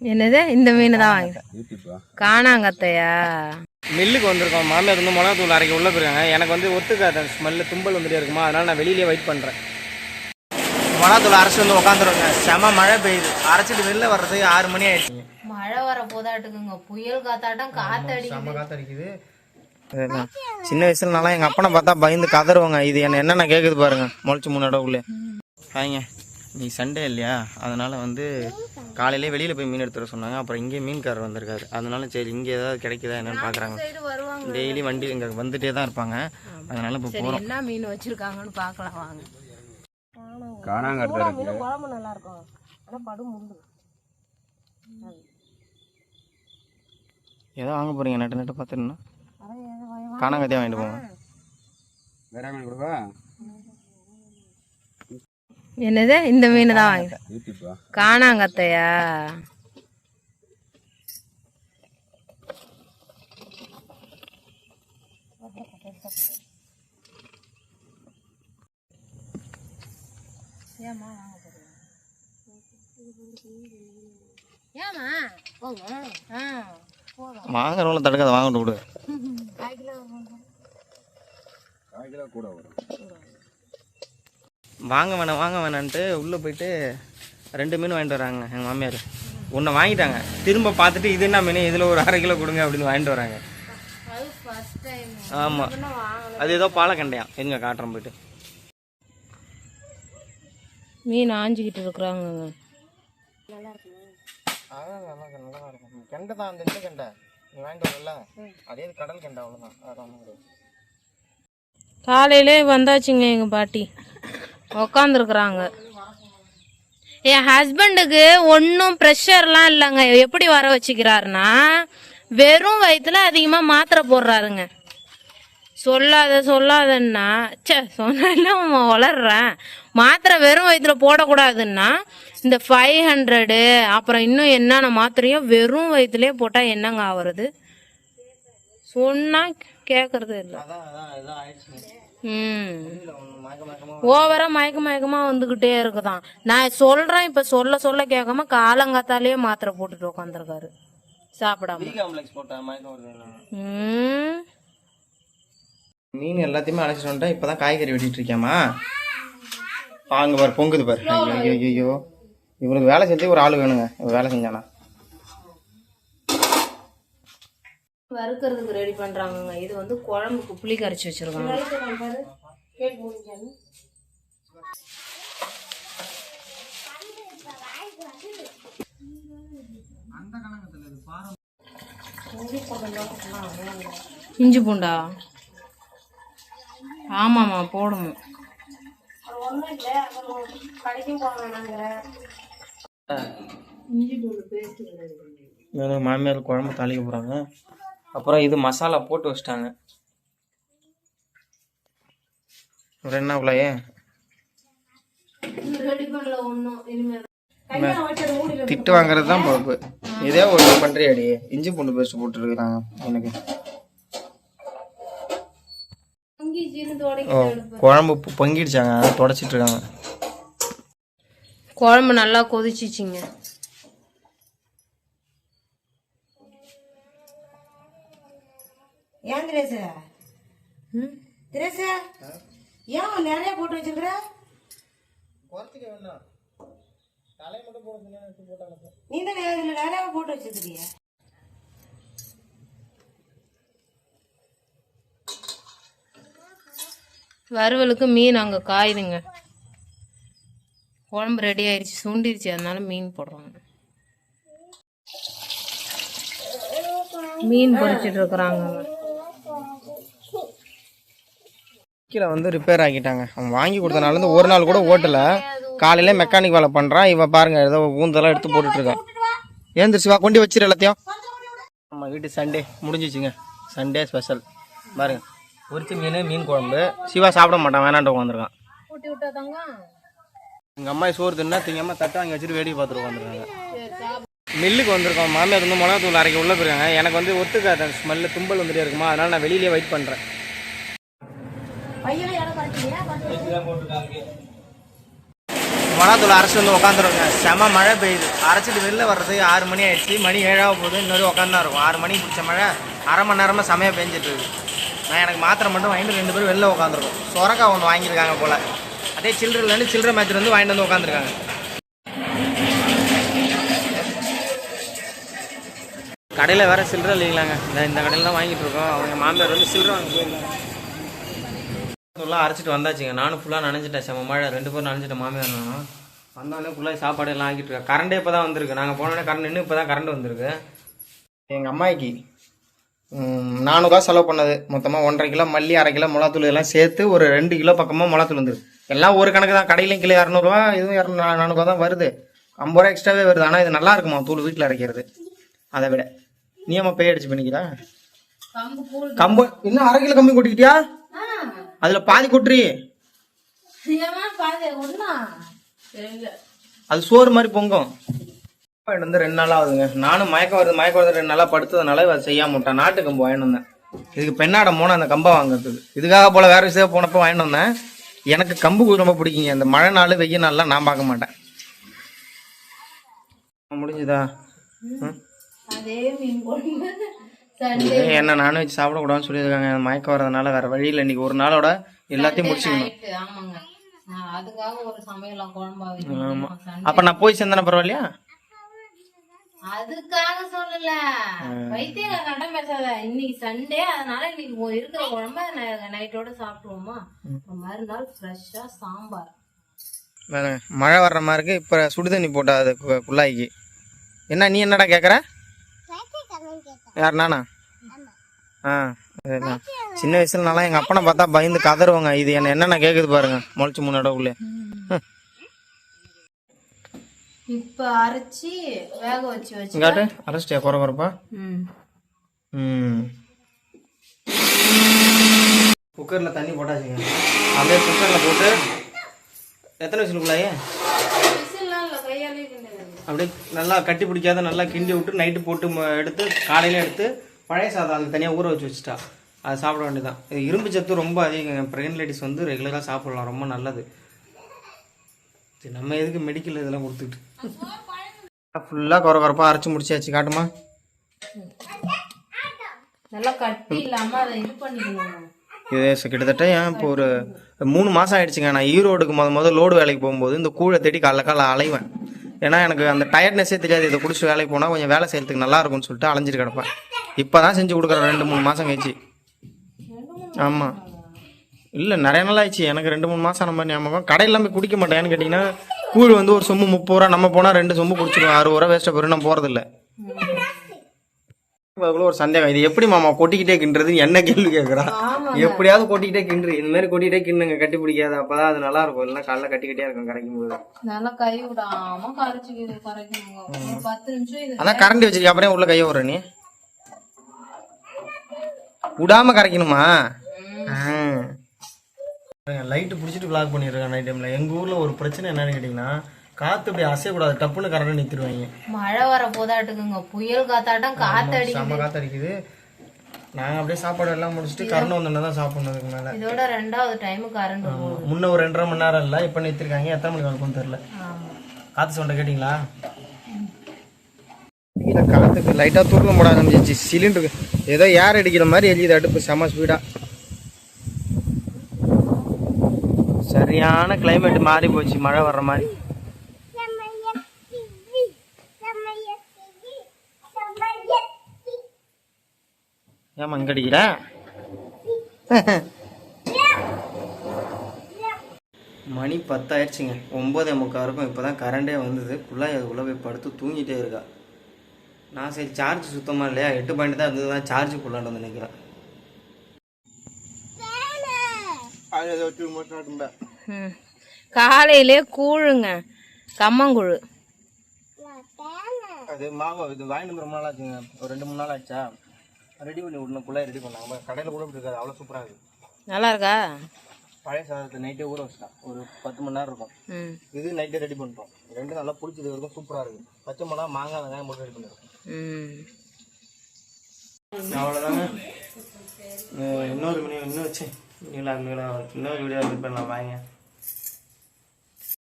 என்னது? இந்த மீன் தான் வாங்கி காணாங்கத்தையா மில்லுக்கு வந்திருக்கோம். மாமியார் வந்து மிளகா தூள் அரைக்க உள்ளே போயிருக்காங்க. எனக்கு வந்து ஒத்துக்காத ஸ்மெல்லு தும்பல் வந்துட்டே இருக்குமா? அதனால நான் வெளியிலே வெயிட் பண்ணுறேன் மிளகா தூள் அரைச்சி வந்து உட்காந்துருங்க செம மழை பெய்யுது. அரைச்சிட்டு வெளில வர்றதுக்கு ஆறு மணி ஆயிடுச்சு. மழை வர போதாட்டுக்குங்க. புயல் காத்தாட்டம் காத்தடி செம காத்தடிக்குது. சின்ன வயசுல நல்லா எங்கள் அப்பனை பார்த்தா பயந்து கதறுவாங்க. இது என்ன என்னென்ன கேட்குது பாருங்க. முளைச்சி மூணு இடவுக்குள்ளே நீ சண்டே இல்லையா? அதனால வந்து காலையிலே வெளியில் போய் மீன் எடுத்துட சொன்னாங்க. அப்புறம் இங்கே மீன்காரர் வந்திருக்காரு. அதனால சரி இங்கே ஏதாவது கிடைக்குதா என்னன்னு பார்க்குறாங்க வருவாங்க டெய்லி வண்டி இங்கே வந்துட்டே தான் இருப்பாங்க. அதனால இப்போ போகிறோம் என்ன மீன் வச்சிருக்காங்கன்னு பார்க்கலாம் வாங்க. காணாங்கடுத்த இருக்கு. குழம்பு நல்லா இருக்கும். ஆனா படு முண்டு ஏதோ வாங்க போகிறீங்க நட்டு நட்டு பார்த்துருந்தா காணாங்கத்தியாக வாங்கிட்டு போங்க. வேற மீன் கொடுவா என்னது? இந்த மீன் தான். வாங்கி யூடியூப்பா காணாங்கத்தையா ஏமா போங்க. ஆ வாங்குறவங்கள தடுக்காத வாங்கிட்டு விடு கால் கிலோ கால் கிலோ கூட வரும். வாங்க வேணாம் வாங்க வேணான்ட்டு உள்ளே போயிட்டு ரெண்டு மீன் வாங்கிட்டு வராங்க எங்கள் மாமியார். ஒன்று வாங்கிட்டாங்க. திரும்ப பார்த்துட்டு இது என்ன மீன்? இதில் ஒரு அரை கிலோ கொடுங்க அப்படின்னு வாங்கிட்டு வராங்க. அது ஃபர்ஸ்ட் டைம் ஆமாம் அது ஏதோ பாலக்கண்டையாம் எங்க காட்டுறோம் போயிட்டு. மீன் ஆஞ்சிக்கிட்டு இருக்கிறாங்கங்க. அதான் நல்லா நல்லா இருக்கும் கெண்டை தான் அந்த இந்த கெண்டை. நீ வாங்கிட்டு வரல? அதே கடல் கெண்டை அவ்வளோதான் அதான் காலையிலே வந்தாச்சுங்க எங்க பாட்டி. உக்காந்துருக்குறாங்க. என் ஹஸ்பண்டுக்கு ஒன்றும் ப்ரெஷர்லாம் இல்லைங்க. எப்படி வர வச்சுக்கிறாருன்னா வெறும் வயிற்றுல அதிகமாக மாத்திரை போடுறாருங்க. சொல்லாத சொல்லாதன்னா ச்சே சொன்னாலும் வளர்றேன். மாத்திரை வெறும் வயிற்றுல போடக்கூடாதுன்னா இந்த ஃபைவ் ஹண்ட்ரடு அப்புறம் இன்னும் என்னென்ன மாத்திரையும் வெறும் வயிற்றுலேயே போட்டால் என்னங்க ஆகுறது சொன்னால் கேட்குறது இல்லை. ஓவரா மயக்க மயக்கமா வந்துகிட்டே இருக்குதான். நான் சொல்றேன் இப்ப சொல்ல சொல்ல கேட்காம காலங்காத்தாலேயே மாத்திரை போட்டுட்டு உட்காந்துருக்காரு சாப்பிடாம. மீன் எல்லாத்தையுமே அழைச்சிட்டு வந்துட்டேன். இப்போ தான் காய்கறி வெட்டிட்டு இருக்கியாமா பாங்க பாரு பொங்குது பாரு. ஐயோ ஐயோ இவனுக்கு வேலை செஞ்சு ஒரு ஆள் வேணுங்க. வேலை செஞ்சானா? வறுக்கிறதுக்கு ரெடி பண்றாங்கங்க. இது வந்து குழம்புக்கு புளி கரைச்சி வச்சிருக்காங்க. இஞ்சி பூண்டா? ஆமாம்மா போடணும். இஞ்சி பூண்டு பேஸ்ட் இவனுக்கு மாமியார் குழம்பு தாளிக்க போகிறாங்க அப்புறம் இது மசாலா போட்டு வச்சிட்டாங்க. என்ன இனிமேல் திட்டு வாங்குறது தான். பொறுப்பு. இதே ஒரு பண்ணுறியாடி இஞ்சி பூண்டு பேஸ்ட் போட்டுருக்குறாங்க எனக்கு. ஓ குழம்பு பொங்கிடுச்சாங்க அதை தொடச்சிட்டு இருக்காங்க. குழம்பு நல்லா கொதிச்சிச்சிங்க. ஏன் திரேச திரேச ஏன் நிறைய போட்டு வச்சிருக்கிற? நீ தான் இதுல நிறைய போட்டு வச்சிருக்கிறிய? வறுவலுக்கு மீன் அங்கே காயுதுங்க. குழம்பு ரெடி ஆயிடுச்சு சுண்டிருச்சு அதனால மீன் போடுறாங்க. மீன் பொரிச்சிட்டு இருக்கிறாங்க. கீழே வந்து ரிப்பேர் ஆக்கிட்டாங்க. அவன் வாங்கி கொடுத்தனால இருந்து ஒரு நாள் கூட ஓட்டல. காலையில மெக்கானிக் வேலை பண்றான். இவன் பாருங்க ஏதோ ஊந்தெல்லாம் எடுத்து போட்டுட்டு இருக்கான் ஏந்திரிச்சு வா கொண்டு வச்சிரு எல்லாத்தையும். நம்ம வீட்டு சண்டே முடிஞ்சிச்சுங்க. சண்டே ஸ்பெஷல் பாருங்க. பொரிச்ச மீன் மீன் குழம்பு. சிவா சாப்பிட மாட்டான் வேணாண்டு உட்காந்துருக்கான். எங்கள் அம்மா சோறு தின்னா திங்காம தட்டை வாங்கி வச்சுட்டு வேடிக்கை பார்த்துட்டு உட்காந்துருக்காங்க. மில்லுக்கு வந்திருக்கோம். மாமியார் வந்து மிளகா தூள் அரைக்க உள்ளே போயிருக்காங்க. எனக்கு வந்து ஒத்துக்காத ஸ்மெல்லு தும்பல் வந்துட்டே இருக்குமா? அதனால நான் வெளியிலே வெயிட் பண்ணுறேன் மொளாத்தூள் அரைச்சிட்டு வந்து உட்காந்துருங்க செம மழை பெய்யுது. அரைச்சிட்டு வெளில வர்றதுக்கு ஆறு மணி ஆயிடுச்சு. மணி ஏழாக போகுது இன்னொரு உட்காந்து இருக்கும். ஆறு மணிக்கு பிடிச்ச மழை அரை மணி நேரமாக செமையாக பெஞ்சிட்டு இருக்கு. நான் எனக்கு மாத்திரை மட்டும் வாங்கிட்டு ரெண்டு பேரும் வெளில உட்காந்துருக்கோம் சொரக்காய் ஒன்று வாங்கியிருக்காங்க போல். அதே சில்லறைலேருந்து சில்லறை மேட்ச்ல வந்து வாங்கிட்டு வந்து உட்காந்துருக்காங்க கடையில் வேற சில்லறை இல்லைங்களாங்க. இந்த இந்த கடையில் தான் வாங்கிட்டு இருக்கோம். அவங்க மாமியார் வந்து சில்லறை வாங்க போயிருக்காங்க ஃபுல்லாக அரைச்சிட்டு வந்தாச்சுங்க. நானும் ஃபுல்லாக நனைஞ்சிட்டேன். செம்ம மழை. ரெண்டு பேரும் நனைஞ்சிட்டேன் மாமியார் நானும். வந்தோடனே ஃபுல்லாக சாப்பாடு எல்லாம் ஆக்கிட்டு இருக்கேன் கரண்டே இப்போ தான் வந்திருக்கு. நாங்கள் போனோடனே கரண்ட் இன்னும் இப்போ தான் கரண்ட் வந்திருக்கு எங்கள் அம்மாய்க்கு நானூறுரூவா செலவு பண்ணது. மொத்தமாக ஒன்றரை கிலோ மல்லி அரை கிலோ மிளகாத்தூள் இதெல்லாம் சேர்த்து ஒரு ரெண்டு கிலோ பக்கமாக மிளகாத்தூள் வந்துருக்கு எல்லாம் ஒரு கணக்கு தான். கடையிலையும் கிலோ இரநூறுவா இதுவும் இரநூறு நானூறுவா தான் வருது. ஐம்பது ரூபா எக்ஸ்ட்ராவே வருது. ஆனால் இது நல்லா இருக்குமா? தூள் வீட்டில் அரைக்கிறது. அதை விட. நீ அம்மா பே அடிச்சு பண்ணிக்கிறா? கம்பு இன்னும் அரை கிலோ கம்பி கொட்டிக்கிட்டியா? அதில் பாதி கொட்டுறி. அது சோறு மாதிரி பொங்கும். வந்து ரெண்டு நாள் ஆகுதுங்க. நானும் மயக்கம் வருது மயக்கம் வருது ரெண்டு நாளாக படுத்ததுனால அதை செய்யாம விட்டேன் நாட்டு கம்பு வாங்கிட்டு வந்தேன். இதுக்கு பெண்ணாடம் போனேன் அந்த கம்பை வாங்குறதுக்கு. இதுக்காக போல வேற விஷயம் போனப்போ வாங்கிட்டு வந்தேன். எனக்கு கம்பு ரொம்ப பிடிக்குங்க. இந்த மழை நாள் வெயில் நாள்லாம் நான் பார்க்க மாட்டேன். முடிஞ்சுதா? அதே மீன் என்ன நான்வெஜ் சாப்பிடக்கூடாதுன்னு சொல்லியிருக்காங்க. மயக்கம் வரதுனால வேற வழியில் இன்னைக்கு ஒரு நாளோட எல்லாத்தையும் முடிச்சுக்கணும். நான் அதுக்காக ஒரு சமையலாம் குழம்பா அப்ப நான் போய் சேர்ந்தேன பரவாயில்லையா? அதுக்காக சொல்லல. பைத்தியக்காரன் பேசாத. இன்னைக்கு சண்டே அதனால இன்னைக்கு இருக்கிற குழம்ப நைட்டோட சாப்பிடுவோமா? மறுநாள் ஃப்ரெஷ்ஷா சாம்பார். மழை வர்ற மாதிரி இருக்கு. இப்போ சுடுதண்ணி போட்டா அது கு- குள்ளாய்க்கு. என்ன நீ என்னடா கேட்குற யார் நானா? ஆ அதுதான். சின்ன வயசுல நல்லா எங்கள் அப்பனை பார்த்தா பயந்து கதறுவாங்க. இது என்ன என்னென்ன கேட்குது பாருங்க. முளைச்சு மூணு இடவுக்குள்ளே இப்ப அரைச்சி வேக வச்சு வச்சு இங்காட்டு அரைச்சிட்டியா? குறை குறைப்பா ம். ம். குக்கரில் தண்ணி போட்டாச்சுங்க. அப்படியே குக்கரில் போட்டு எத்தனை விசிலுக்குள்ளாயே? அப்படியே நல்லா கட்டி பிடிக்காத நல்லா கிண்டி விட்டு நைட்டு போட்டு எடுத்து காலையில் எடுத்து பழைய சாதம் அதுக்கு தனியாக ஊற வச்சு வச்சுட்டா. அது சாப்பிட வேண்டியதான் இது இரும்பு சத்து ரொம்ப அதிகங்க ப்ரெக்னென்ட் லேடிஸ் வந்து ரெகுலராக சாப்பிடலாம். ரொம்ப நல்லது. சரி நம்ம எதுக்கு மெடிக்கல் இதெல்லாம் கொடுத்துக்கிட்டு ஃபுல்லாக குறை குறைப்பாக அரைச்சி முடிச்சாச்சு. காட்டுமா? நல்லா கட்டி இல்லாம அதை இது பண்ணிக்கணும் இது ச- கிட்டத்தட்ட ஏன் இப்போ ஒரு மூணு மாதம் ஆயிடுச்சுங்க. நான் ஈரோடுக்கு முத முதல் லோடு வேலைக்கு போகும்போது இந்த கூழை தேடி காலைல காலைல அலைவேன். ஏன்னா எனக்கு அந்த டயர்ட்னஸே தெரியாது. இதை குடிச்சு வேலைக்கு போனால் கொஞ்சம் வேலை செய்யறதுக்கு நல்லா இருக்கும்னு சொல்லிட்டு அலைஞ்சிட்டு கிடப்பேன். இப்போ தான் செஞ்சு கொடுக்குறேன். ரெண்டு மூணு மாதம் கழிச்சு. ஆமாம் இல்லை நிறைய நாள் ஆயிடுச்சு. எனக்கு ரெண்டு மூணு மாதம் நம்ம ஞாபகம் கடையில் போய் குடிக்க மாட்டேன் ஏன்னு கேட்டிங்கன்னா கூழ் வந்து ஒரு சொம்பு முப்பது ரூபா நம்ம போனால் ரெண்டு சொம்பு குடிச்சிடுவோம் அறுபது ரூபா வேஸ்ட்டாக போயிடும் நான் போகிறதில்ல ஒரு சந்தேகம். இது எப்படி மாமா கொட்டிக்கிட்டே கிண்டுறது என்ன கேள்வி கேட்குறா எப்படியாவது கொட்டிக்கிட்டே கிண்டு இந்த மாதிரி கொட்டிக்கிட்டே கிண்டுங்க. கட்டி பிடிக்காது. அப்பதான் அது நல்லா இருக்கும். இல்லைன்னா காலைல கட்டிக்கிட்டே இருக்கும் கரைக்கும் போது நல்லா கை விடாம கரைச்சிக்கிது கரைக்கணுங்க ஒரு பத்து நிமிஷம் இது அதான் கரண்டி வச்சிருக்க அப்புறம் உள்ள கையை விடுற நீ. விடாம கரைக்கணுமா? லைட்டு பிடிச்சிட்டு விளாக் பண்ணிருக்கேன் நைட் டைம்ல எங்க ஊர்ல ஒரு பிரச்சனை என்னன்னு கேட்டீங்கன்னா காத்து இப்படி அசையக்கூடாது. டப்புன்னு கரண்ட் நிறுத்திடுவாங்க. மழை வர போதாட்டுக்குங்க புயல் காத்தாட்டம் காத்தடி செம்ம காத்து அடிக்குது. நாங்க அப்படியே சாப்பாடு எல்லாம் முடிச்சுட்டு கரண்ட் வந்தோடனே தான் சாப்பிடணும் அதுக்கு மேல. இதோட ரெண்டாவது டைம் கரண்ட் போகுது. முன்ன ஒரு ரெண்டரை மணி நேரம் இல்லை இப்போ நிறுத்திருக்காங்க. எத்தனை மணிக்கு இருக்கும்னு தெரியல. காத்து சவுண்டை கேட்டிங்களா? காத்துக்கு லைட்டாக தூரம் போட ஆரம்பிச்சிச்சு சிலிண்டருக்கு ஏதோ ஏர் அடிக்கிற மாதிரி எரியுது அடுப்பு. செம ஸ்பீடாக சரியான கிளைமேட் மாறி போச்சு. மழை வர்ற மாதிரி. ஏமா இங்க அடிக்கிற மணி பத்தாயிடுச்சுங்க. ஒம்பதே முக்கால் இருக்கும் இப்போ தான் கரண்டே வந்தது. குள்ளாய் அதுக்குள்ளே போய் படுத்து தூங்கிட்டே இருக்கா. நான் சரி சார்ஜ் சுத்தமாக இல்லையா? எட்டு பாயிண்ட் தான் இருந்தது தான் சார்ஜ் குள்ளாண்டு வந்து நினைக்கிறேன். காலையிலே கூழுங்க. கம்மங்கூழு. அது மாவு இது வாங்கிட்டு வந்து ரொம்ப நாள் ஆச்சுங்க. ஒரு ரெண்டு மூணு நாள் ஆச்சா? ரெடி பண்ணி விடணும் குள்ளாய் ரெடி பண்ணாங்க கடையில் கூட இப்படி இருக்காது அவ்வளோ சூப்பராக இருக்குது நல்லா இருக்கா பழைய சாதத்தை நைட்டே ஊற வச்சிட்டேன். ஒரு பத்து மணி நேரம் இருக்கும். ம். இது நைட்டே ரெடி பண்ணிட்டோம். ரெண்டும் நல்லா பிடிச்சது வரைக்கும் சூப்பராக இருக்குது பச்சை மிளகா மாங்காய் வெங்காயம் போட்டு ரெடி பண்ணிருக்கோம் ம். அவ்வளோதாங்க இன்னொரு மணி இன்னும் வச்சு இன்னொரு வீடியோ பண்ணலாம். வாங்க.